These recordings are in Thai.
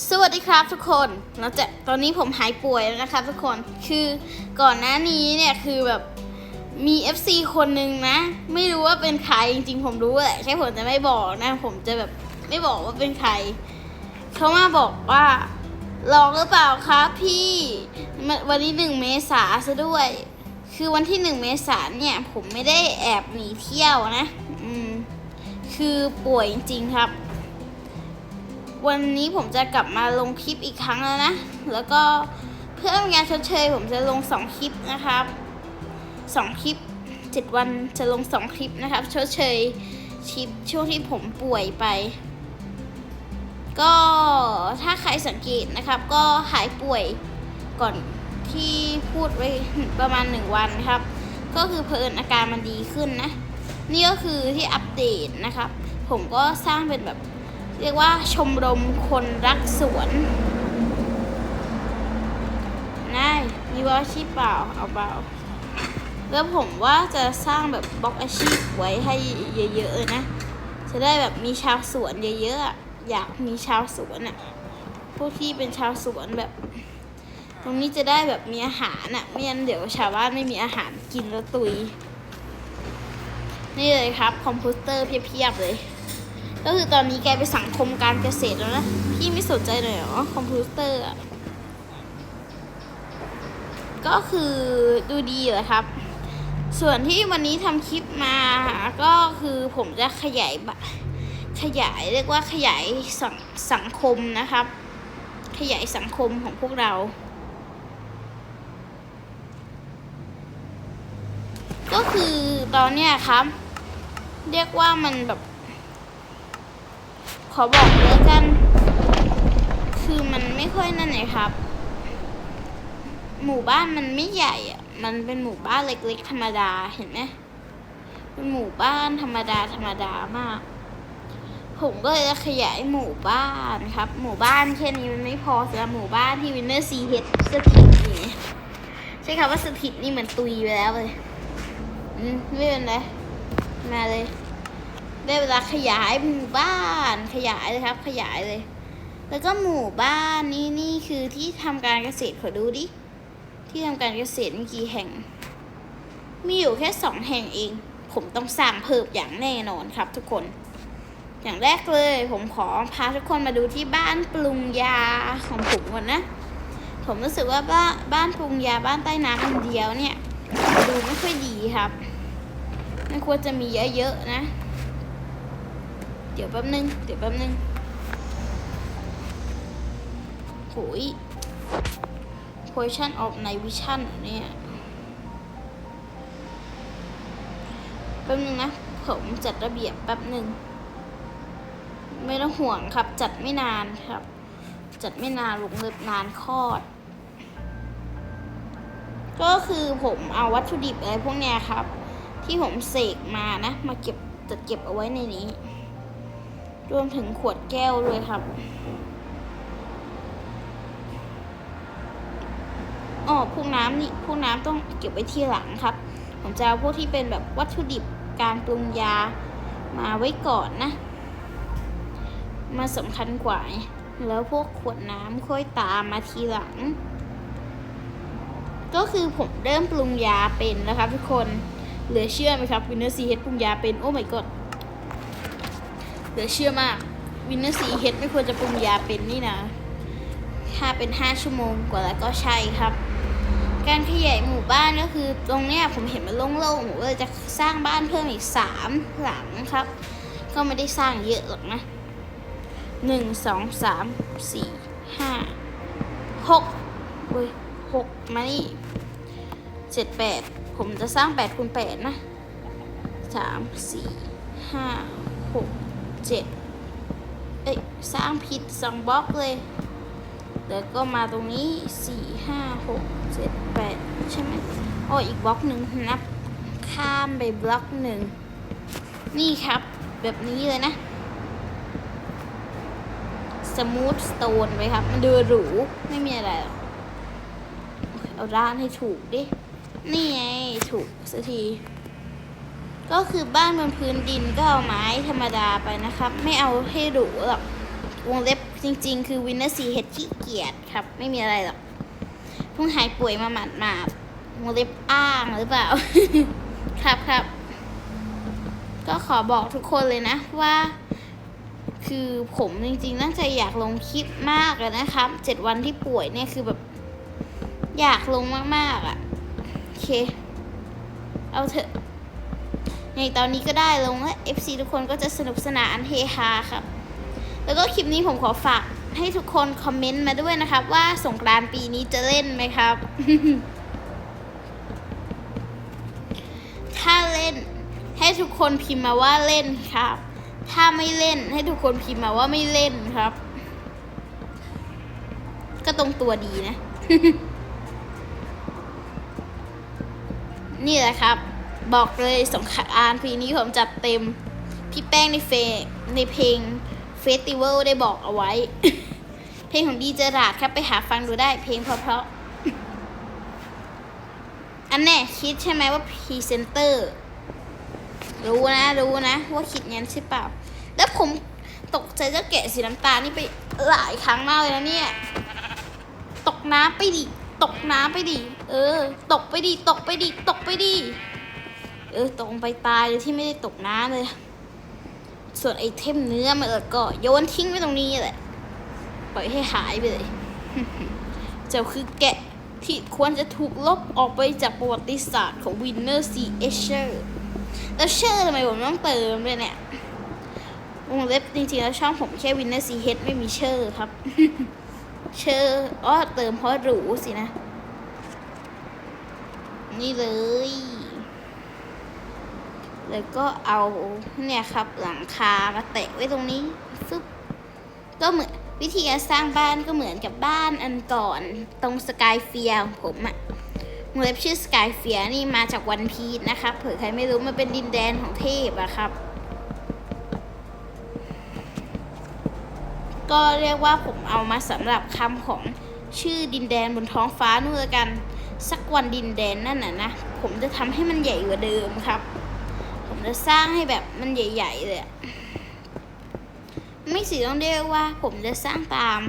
สวัสดีครับทุกคนเราจะตอนนี้ผมหายป่วยแล้วนะครับทุกคน คือก่อนหน้านี้เนี่ยคือแบบมี FC คนหนึ่งนะ ไม่รู้ว่าเป็นใครจริงๆ ผมรู้แหละแค่ผมจะไม่บอกนะ ผมจะแบบไม่บอกว่าเป็นใคร เขามาบอกว่าลองหรือเปล่าครับพี่มันวันที่หนึ่งเมษาซะด้วย คือวันที่หนึ่งเมษาเนี่ยผมไม่ได้แอบหนีเที่ยวนะ อืม คือป่วยจริงๆครับ วันนี้ผมจะกลับมาลงคลิปอีกครั้งแล้วนะ แล้วก็เพื่อเป็นการชดเชย ผมจะลงสองคลิปนะครับสองคลิปเจ็ดวันจะลงสองคลิปนะครับชดเชยคลิปช่วงที่ผมป่วยไป ก็ถ้าใครสังเกตนะครับ ก็หายป่วยก่อนที่พูดไว้ประมาณหนึ่งวันครับ ก็คือเพลินอาการมันดีขึ้นนะ นี่ก็คือที่อัปเดตนะครับ ผมก็สร้างเป็นแบบ เรียกว่าชมรมคนรักสวนนายมีว่าชีพเปล่าเอาเปล่าแล้วผมว่าจะสร้างแบบบล็อกอาชีพไว้ให้เยอะๆนะ จะได้แบบมีชาวสวนเยอะๆ อยากมีชาวสวนอะพวกที่เป็นชาวสวนแบบ ตรงนี้จะได้แบบมีอาหารอะไม่งั้นเดี๋ยวชาวบ้านไม่มีอาหารกินแล้วตุย นี่เลยครับ คอมพิวเตอร์เพียบๆเลย ก็คือตอนนี้แกไปสังคมการเกษตรแล้วนะ พี่ไม่สนใจเลยเหรอคอมพิวเตอร์ก็คือดูดีแหละครับ ส่วนที่วันนี้ทำคลิปมาก็คือผมจะขยายบขยายเรียกว่าขยายสังสังคมนะครับ ขยายสังคมของพวกเรา ก็คือตอนเนี้ยครับ เรียกว่ามันแบบ ขอบอกเลยแล้วกัน คือมันไม่ค่อยนั่นไงครับ หมู่บ้านมันไม่ใหญ่อะมันเป็นหมู่บ้านเล็กๆ ธรรมดาเห็นไหมเป็นหมู่บ้านธรรมดาธรรมดามาก ผมก็เลยจะขยายหมู่บ้านครับ หมู่บ้านแค่นี้มันไม่พอสำหรับหมู่บ้านที่วินเนอร์ซีเฮดสถิตนี่ใช่ครับว่าสถิตนี่เหมือนตุยไปแล้วเลย อืมไม่เป็นไรมาเลย ได้เวลาขยายหมู่บ้านขยายเลยครับ ขยายเลย แล้วก็หมู่บ้านนี่นี่คือที่ทำการเกษตรขอดูดิ ที่ทำการเกษตรมีกี่แห่ง มีอยู่แค่สองแห่งเอง ผมต้องสร้างเพิ่มอย่างแน่นอนครับ ทุกคน อย่างแรกเลยผมขอพาทุกคนมาดูที่บ้านปรุงยาของผมก่อนนะ ผมรู้สึกว่าบ้านบ้านปรุงยาบ้านใต้น้ำอันเดียวเนี่ย ดูไม่ค่อยดีครับมันควรจะมีเยอะๆนะ เดี๋ยวแป๊บนึง เดี๋ยวแป๊บนึงโหย position of night vision เนี่ยแป๊บนึงนะ ผมจัดระเบียบแป๊บนึง ไม่ต้องห่วงครับ จัดไม่นานครับ จัดไม่นานลงเล็บนานคลอด ก็คือผมเอาวัตถุดิบอะไรพวกเนี้ยครับ ที่ผมเสกมานะ มาเก็บจัดเก็บเอาไว้ในนี้ รวมถึงขวดแก้วด้วยครับอ๋อพวกน้ำนี่พวกน้ำต้องเก็บไว้ทีหลังครับ ผมจะเอาพวกที่เป็นแบบวัตถุดิบการปรุงยามาไว้ก่อนนะ มาสำคัญกว่า แล้วพวกขวดน้ำค่อยตามมาทีหลัง ก็คือผมเริ่มปรุงยาเป็นแล้วครับทุกคน เหลือเชื่อไหมครับวินเนอร์ซีเฮดปรุงยาเป็น โอ้ my god เหลือเชื่อมาก วินเนอร์ซีเฮดไม่ควรจะปรุงยาเป็นนี่นะ ถ้าเป็น 5 ชั่วโมงกว่าแล้วก็ใช่ครับ การขยายหมู่บ้านก็คือ ตรงเนี้ยผมเห็นมันโล่งๆผมก็เลยจะสร้างบ้านเพิ่มอีก 3 หลังครับ ก็ไม่ได้สร้างเยอะหรอกนะ 1 2 3 4 5 6เว้ย6มานี่7 8ผมจะสร้าง8คูณ8นะ3 4 5 6 7 เอ้ยสร้างผิดสองบล็อกเลย แล้วก็มาตรงนี้สี่ห้าหกเจ็ดแปดใช่ไหมโอ้อีกบล็อกหนึ่งนับข้ามไปบล็อกหนึ่งนี่ครับ แบบนี้เลยนะ สมูทสโตนไว้ครับ มันดูหรู ไม่มีอะไรหรอกเอาด้านให้ถูกดิ นี่ไง ถูกสักที ก็คือบ้านบนพื้นดินก็เอาไม้ธรรมดาไปนะครับ ไม่เอาให้หรูหรอกวงเล็บจริง ๆ คือวินเนอร์ซีเฮดขี้เกียจครับ ไม่มีอะไรหรอกเพิ่งหายป่วยมาหมาดมาดๆหัวเล็บอ้างหรือเปล่า ครับครับ ก็ขอบอกทุกคนเลยนะว่า คือผมจริงๆตั้งใจอยากลงคลิปมากเลยนะครับเจ็ดวันที่ป่วยเนี่ยคือแบบ อยากลงมากๆอะ่ะโอเค เอาเถอะ ในตอนนี้ก็ได้ลงแล้ว FC ทุกคนก็จะสนุกสนานเฮฮาครับ แล้วก็คลิปนี้ผมขอฝากให้ทุกคนคอมเมนต์มาด้วยนะครับ ว่าสงกรานต์ปีนี้จะเล่นไหมครับ ถ้าเล่นให้ทุกคนพิมพ์มาว่าเล่นครับ ถ้าไม่เล่นให้ทุกคนพิมพ์มาว่าไม่เล่นครับ ก็ตรงตัวดีนะ นี่แหละครับ บอกเลยสงขลานต์ปีนี้ผมจัดเต็ม พี่แป้งในเฟในเพลงเฟสติวัลได้บอกเอาไว้ เพลงของดีเจราดครับไปหาฟังดูได้เพลงเพราะๆอันแน่คิดใช่ไหมว่าพรีเซนเตอร์ รู้นะรู้นะ ว่าคิดงั้นใช่เปล่า แล้วผมตกใจเจ้าแกะสีน้ำตาลนี่ไปหลายครั้งมากเลยนะเนี่ย ตกน้ำไปดิ ตกน้ำไปดิ เออ ตกไปดิ ตกไปดิ ตกไปดิ เออตกลงไปตายเลยที่ไม่ได้ตกน้ำเลย ส่วนไอเทมเนื้อมันก็โยนทิ้งไว้ตรงนี้แหละปล่อยให้หายไปเลยเจ้าคือแกะที่ควรจะถูกลบออกไปจากประวัติศาสตร์ของวินเนอร์ซีเอเชอร์แล้วเชอร์ทำไมผมต้องเติมด้วยเนี่ยวงเล็บจริงๆแล้วช่องผมแค่วินเนอร์ซีเฮดไม่มีเชอร์ครับ เชอร์อ้อเติมเพราะหรูสินะ นี่เลย แล้วก็เอาเนี่ยครับหลังคามาแตะไว้ตรงนี้ฟึบก็เหมือนวิธีการสร้างบ้านก็เหมือนกับบ้านอันก่อนตรงสกายเฟียของผมอะวงเล็บชื่อสกายเฟียนี่มาจากวันพีชนะครับเผื่อใครไม่รู้มันเป็นดินแดนของเทพอะครับ ก็เรียกว่าผมเอามาสำหรับคำของชื่อดินแดนบนท้องฟ้านู่นละกัน สักวันดินแดนนั่นน่ะนะ ผมจะทำให้มันใหญ่กว่าเดิมครับ จะสร้างให้แบบมันใหญ่ ๆ เลยไม่สิต้องเรียกว่า ผมจะสร้างตาม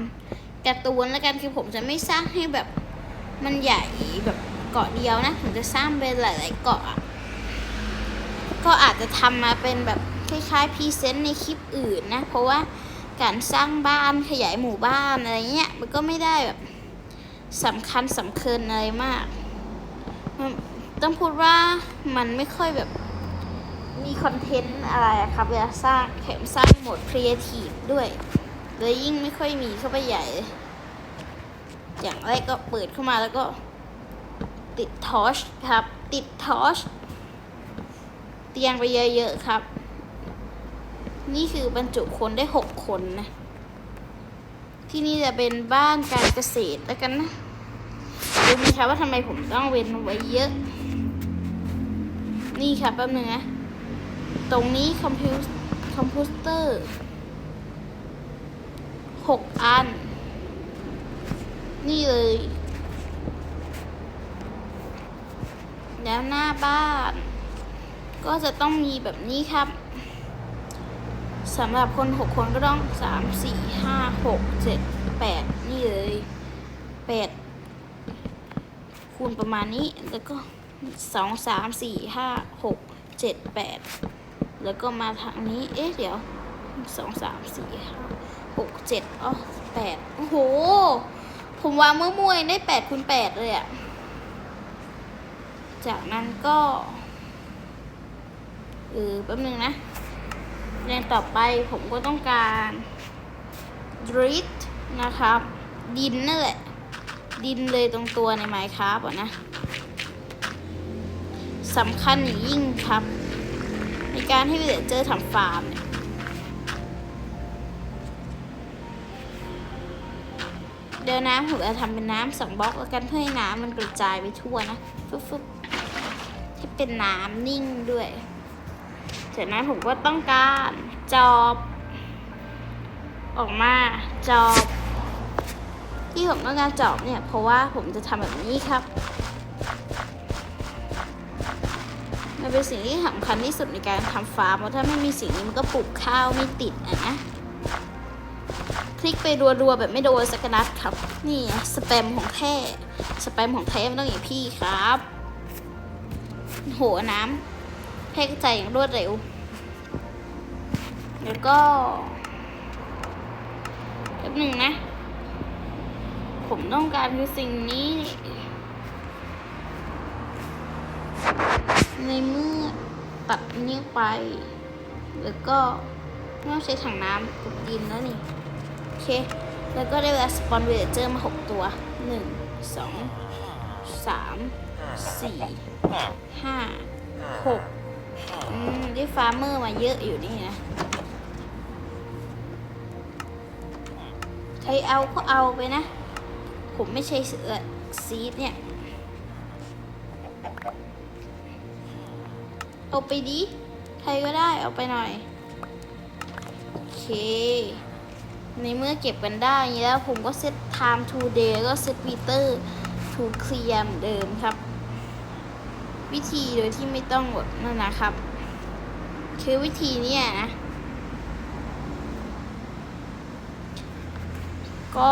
การ์ตูนแล้วกันคือผมจะไม่สร้างให้แบบมันใหญ่แบบเกาะเดียวนะ ผมจะสร้างเป็นหลาย ๆ เกาะอะก็อาจจะทำมาเป็นแบบคล้ายๆพรีเซนต์ในคลิปอื่นนะ เพราะว่าการสร้างบ้านขยายหมู่บ้านอะไรเงี้ยมันก็ไม่ได้แบบสำคัญสำคัญอะไรมาก ต้องพูดว่ามันไม่ค่อยแบบ มีคอนเทนต์อะไรอะครับเวลาสร้างแถมสร้างโหมดครีเอทีฟด้วยเลยยิ่งไม่ค่อยมีเข้าไปใหญ่ อย่างแรกก็เปิดเข้ามาแล้วก็ ติดทอชครับ ติดทอชเตียงไปเยอะๆครับ นี่คือบรรจุคนได้หกคนนะ ที่นี่จะเป็นบ้านการเกษตรแล้วกันนะรู้ไหมคะว่าทำไมผมต้องเว้นไว้เยอะ นี่ค่ะแป๊บนึงนะ ตรงนี้คอมพิวคอมพิวเตอร์หกอัน นี่เลย แล้วหน้าบ้าน ก็จะต้องมีแบบนี้ครับสำหรับคนหกคนก็ต้องสามสี่ห้าหกเจ็ดแปดนี่เลยแปดคูณประมาณนี้แล้วก็สองสามสี่ห้าหกเจ็ดแปด แล้วก็มาทางนี้ เอ๊ะ เดี๋ยวสองสามสี่ห้าหกเจ็ดอ๋อแปดโอ้โห ผมวางมั่วๆได้แปดคูณแปดเลยอะจากนั้นก็เออแป๊บนึงนะเรียนต่อไปผมก็ต้องการดริตนะครับ ดินนั่นแหละดินเลยตรงตัวในไมค์ครับอะนะสำคัญยิ่งครับ ในการให้วิเลเจอร์ทำฟาร์มเนี่ยเดี๋ยวน้ำผมจะทำเป็นน้ำสองบล็อกแล้วกันเพื่อให้น้ำมันกระจายไปทั่วนะฟึบๆให้เป็นน้ำนิ่งด้วยจากนั้นผมก็ต้องการจอบ ออกมาจอบ ที่ผมต้องการจอบเนี่ยเพราะว่าผมจะทำแบบนี้ครับ มันเป็นสิ่งที่สำคัญที่สุดในการทำฟาร์มเพราะถ้าไม่มีสิ่งนี้มันก็ปลูกข้าวไม่ติดอะนะคลิกไปรัวๆแบบไม่โดนสักนัดครับ นี่สแปมของแท้สแปมของแท้มันต้องอย่างพี่ครับ โหน้ำแพร่กระจายอย่างรวดเร็ว แล้วก็แป๊บหนึ่งนะ ผมต้องการคือสิ่งนี้ ในเมื่อตัดนี้ไป แล้วก็ไม่ต้องใช้ถังน้ำกับดินแล้วนี่ โอเค แล้วก็ได้เวลาสปอนเวเจอร์มาหกตัวหนึ่งสองสามสี่ห้าหกอืมได้ฟาร์มเมอร์มาเยอะอยู่นี่นะใครเอาก็เอาไปนะ ผมไม่ใช่เสือซีดเนี่ย เอาไปดิ ใครก็ได้เอาไปหน่อย โอเค ในเมื่อเก็บกันได้นี้แล้วผมก็เซต time to day ก็เซต meter to clear เหมือนเดิมครับ วิธีโดยที่ไม่ต้องแบบนั่นนะครับ คือวิธีนี้นะก็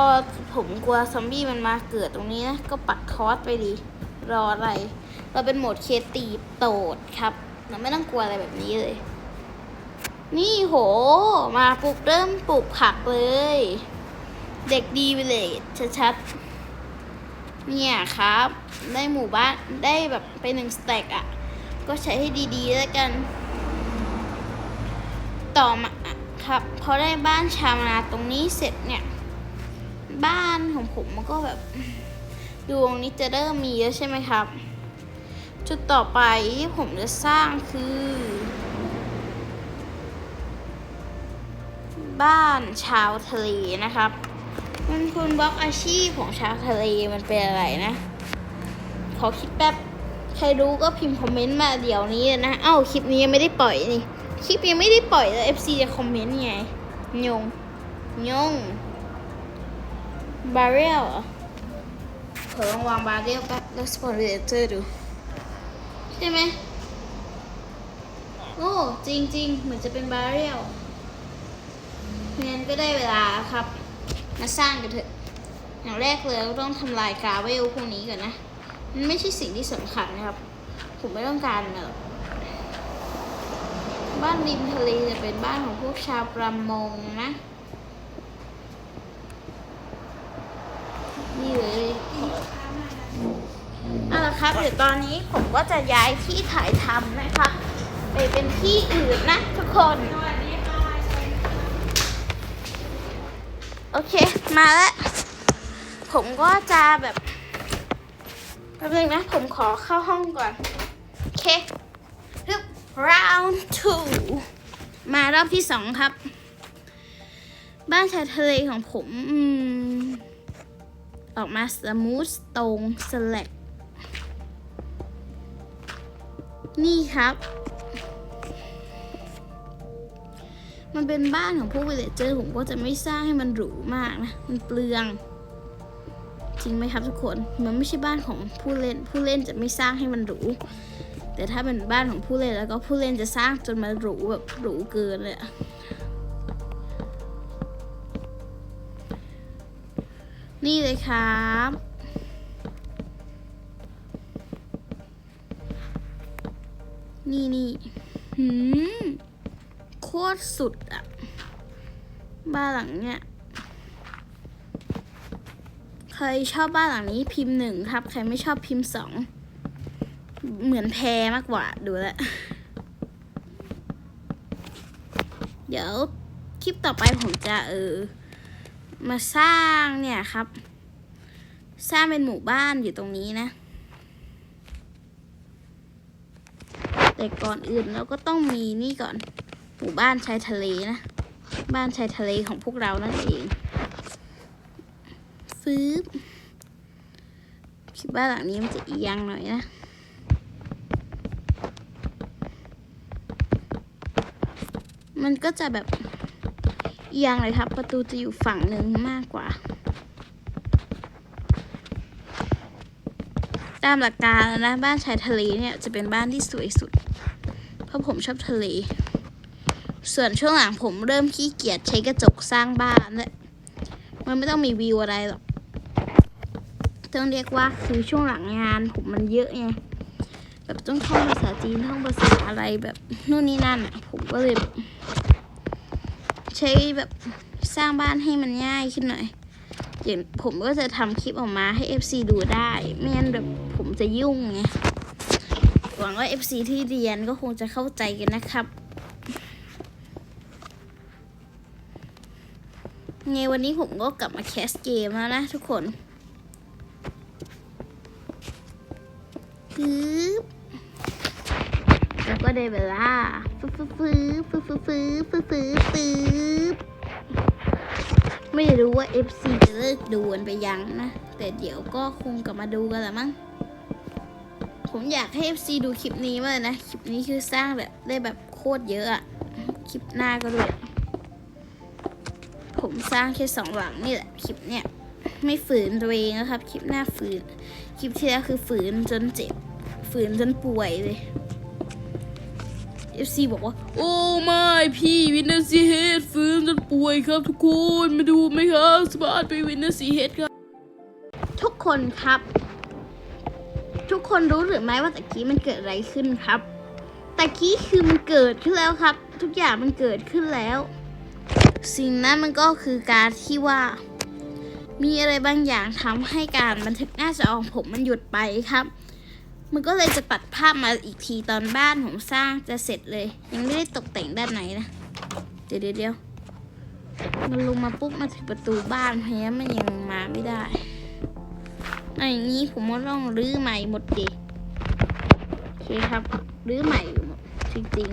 ผมกลัวซอมบี้มันมาเกิดตรงนี้นะ ก็ปักคอสไปดี รออะไร เราเป็นโหมดเคตีโตดครับ เราไม่ต้องกลัวอะไรแบบนี้เลย นี่โห มาปลูกเริ่มปลูกผักเลย เด็กดีไปเลยชัดๆ เนี่ยครับ ได้หมู่บ้านได้แบบไปหนึ่งสเต็กอะ่ะ ก็ใช้ให้ดีๆแล้วกัน ต่อมาครับพอได้บ้านชาวนาตรงนี้เสร็จเนี่ย บ้านของผมมันก็แบบดวงนี้จะเริ่มมีแล้วใช่ไหมครับ จุดต่อไปที่ผมจะสร้างคือ บ้านชาวทะเลนะครับ มันคุณบล็อกอาชีพของชาวทะเลมันเป็นอะไรนะ ขอคิดแป๊บ ใครรู้ก็พิมพ์คอมเมนต์มาเดี๋ยวนี้เลยนะ เอ้าคลิปนี้ยังไม่ได้ปล่อยนี่ คลิปยังไม่ได้ปล่อยแล้ว FC จะคอมเมนต์ไงงงงงบาร์เรลเหรอขอลองวางบาร์เรลแป๊บแล้วสปอนเซอร์ดู ใช่ไหมโอ้จริงจริงเหมือนจะเป็นบาเร์เรลงั้นก็ได้เวลาครับ มาสร้างกันเถอะ อย่างแรกเลยเราต้องทำลายกราเวลพวกนี้ก่อนนะ มันไม่ใช่สิ่งที่สำคัญนะครับ ผมไม่ต้องการมันอกบ้านริมทะเลจะเป็นบ้านของพวกชาวประมงนะ นี่เลย เอาละครับเดี๋ยวตอนนี้ผมก็จะย้ายที่ถ่ายทำนะคะไปเป็นที่อื่นนะทุกคนโอเคมาแล้วผมก็จะแบบแป๊บนึงนะผมขอเข้าห้องก่อนโอเคฮึบ round two มารอบที่สองครับ บ้านชายทะเลของผมออกมาสมูทตรงสแลก นี่ครับ มันเป็นบ้านของพวกวิลเลจเจอร์ผมก็จะไม่สร้างให้มันหรูมากนะ มันเปลือง จริงไหมครับทุกคน มันไม่ใช่บ้านของผู้เล่น ผู้เล่นจะไม่สร้างให้มันหรู แต่ถ้าเป็นบ้านของผู้เล่นแล้วก็ผู้เล่นจะสร้างจนมันหรูแบบหรูเกินเลยนี่เลยครับ นี่นี่หืมโคตรสุดอะบ้านหลังเนี้ยใครชอบบ้านหลังนี้พิมพ์หนึ่งครับ ใครไม่ชอบพิมพ์สองเหมือนแพรมากกว่าดูแลเดี๋ยวคลิปต่อไปผมจะเออ มาสร้างเนี่ยครับ สร้างเป็นหมู่บ้านอยู่ตรงนี้นะ แต่ก่อนอื่นเราก็ต้องมีนี่ก่อน หมู่บ้านชายทะเลนะ บ้านชายทะเลของพวกเรานั่นเองฟืบคิดว่าหลังนี้มันจะเอียงหน่อยนะมันก็จะแบบเอียงเลยครับ ประตูจะอยู่ฝั่งหนึ่งมากกว่า ตามหลักการแล้วนะ บ้านชายทะเลเนี่ยจะเป็นบ้านที่สวยสุด เพราะผมชอบทะเล ส่วนช่วงหลังผมเริ่มขี้เกียจใช้กระจกสร้างบ้านแล้วมันไม่ต้องมีวิวอะไรหรอกต้องเรียกว่าคือช่วงหลังงานผมมันเยอะไงแบบต้องท่องภาษาจีนท่องภาษาอะไรแบบนู่นนี่นั่นอะผมก็เลยใช้แบบสร้างบ้านให้มันง่ายขึ้นหน่อยอย่างผมก็จะทำคลิปออกมาให้ FC ดูได้ ไม่งั้นแบบผมจะยุ่งไง หวังว่า FC ที่เรียนก็คงจะเข้าใจกันนะครับไงวันนี้ผมก็กลับมาแคสเกมแล้วนะทุกคนปึ๊บแล้วก็ได้เวลาฟึ๊บฟึ๊บฟึ๊บฟึ๊บฟึ๊บฟึ๊บฟึ๊บฟึ๊บไม่รู้ว่า FC จะเลิกดูกันไปยังนะ แต่เดี๋ยวก็คงกลับมาดูกันแหละมั้ง ผมอยากให้ FC ดูคลิปนี้มากเลยนะ คลิปนี้คือสร้างแบบได้แบบโคตรเยอะอะคลิปหน้าก็ด้วย ผมสร้างแค่สองหลังนี่แหละคลิปเนี้ยไม่ฝืนตัวเองนะครับ คลิปหน้าฝืน คลิปที่แล้วคือฝืนจนเจ็บ ฝืนจนป่วยเลย FC บอกว่า โอ้ไม่พี่วินเนอร์ซีเฮดฝืนจนป่วยครับทุกคน มาดูไหมครับสบายไปวินเนอร์ซีเฮดครับ ทุกคนครับ คนรู้หรือไม่ว่าตะกี้มันเกิดอะไรขึ้นครับตะกี้คือมันเกิดขึ้นแล้วครับ ทุกอย่างมันเกิดขึ้นแล้ว สิ่งนั้นมันก็คือการที่ว่า มีอะไรบางอย่างทำให้การบันทึกหน้าจอของผมมันหยุดไปครับ มันก็เลยจะตัดภาพมาอีกทีตอนบ้านผมสร้างจะเสร็จเลย ยังไม่ได้ตกแต่งด้านไหนนะเดี๋ยวเดี๋ยวมันลงมาปุ๊บมาถึงประตูบ้านเพราะงั้นมันยังมาไม่ได้ อาอย่างนี้ผมก็ต้องรื้อใหม่หมดดิโอเคครับรื้อใหม่หมดจริง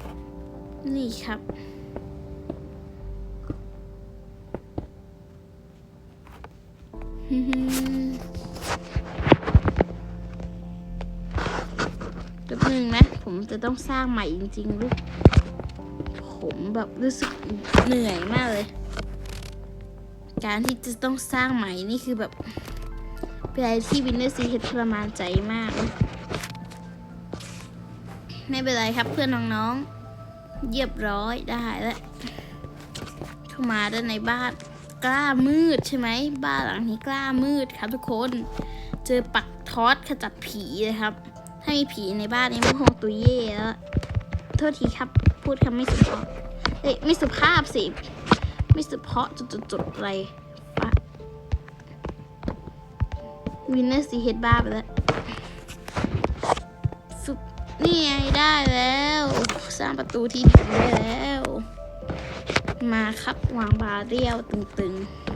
ๆ นี่ครับฮึ่มแป๊บนึงนะ ผมจะต้องสร้างใหม่จริงๆลูก ผมแบบรู้สึกเหนื่อยมากเลย การที่จะต้องสร้างใหม่นี่คือแบบเป็นอะไรที่วินเนอร์ซีเฮดทรมานใจมาก ไม่เป็นไรครับเพื่อนน้องๆเรียบร้อยได้แล้วเข้ามาด้านในบ้านกล้ามืดใช่ไหมบ้านหลังนี้กล้ามืดครับทุกคน เจอปักทอดขจัดผีเลยครับ ถ้ามีผีในบ้านนี้มันคงตุยเย่แล้วโทษทีครับ พูดคำไม่สุภาพเอ้ยไม่สุภาพสิ ไม่สุเพาะจุดๆอะไรปะวินเนอร์ซีเฮดบ้าไปแล้วฟึบนี่ไงได้แล้ว สร้างประตูที่ดีได้แล้ว มาครับวางบาเรียวตึงๆ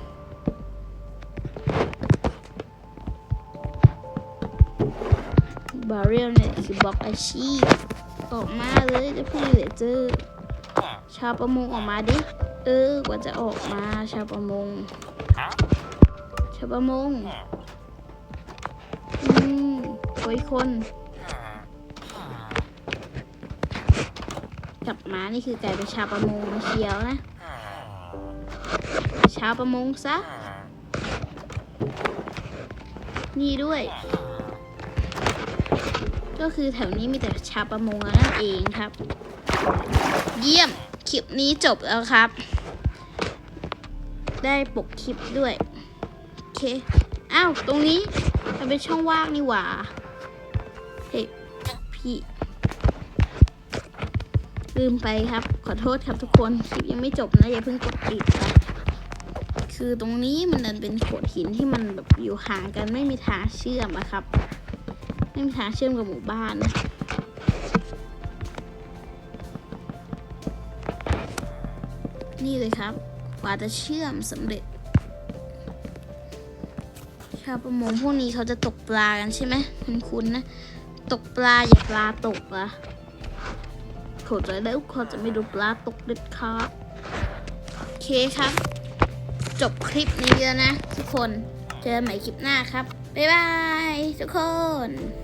บาเรียวเนี่ยคือบล็อกอาชีพ ออกมาเลยจะพี่เหลือเจอชาวประมงออกมาดิ เออกว่าจะออกมาชาวประมงชาวประมงอืมโอยคนกลับมานี่คือกลายเป็นชาวประมงเชียวนะชาวประมงซะ นี่ด้วย ก็คือแถวนี้มีแต่ชาวประมงนั่นเองครับ เยี่ยมค ลิปนี้จบแล้วครับ ได้ปกคลิปด้วย โอเค อ้าว ตรงนี้มันเป็นช่องว่างนี่หว่า เฮ้ยพี่ ลืมไปครับ ขอโทษครับทุกคน คลิปยังไม่จบนะ อย่าเพิ่งกดปิดครับ คือตรงนี้มันดันเป็นโขดหินที่มันแบบอยู่ห่างกันไม่มีทางเชื่อมอะครับ ไม่มีทางเชื่อมกับหมู่บ้านนะ นี่เลยครับกว่าจะเชื่อมสำเร็จ ชาวประมงพวกนี้เขาจะตกปลากันใช่ไหมคุณคุณนะ ตกปลาอย่าปลาตกอะเขาใจะแล้วเขาจะไม่ดูปลาตกเด็ดขาดโอเคครับ จบคลิปนี้แล้วนะ ทุกคน เจอกันใหม่คลิปหน้าครับ บ๊ายบาย ทุกคน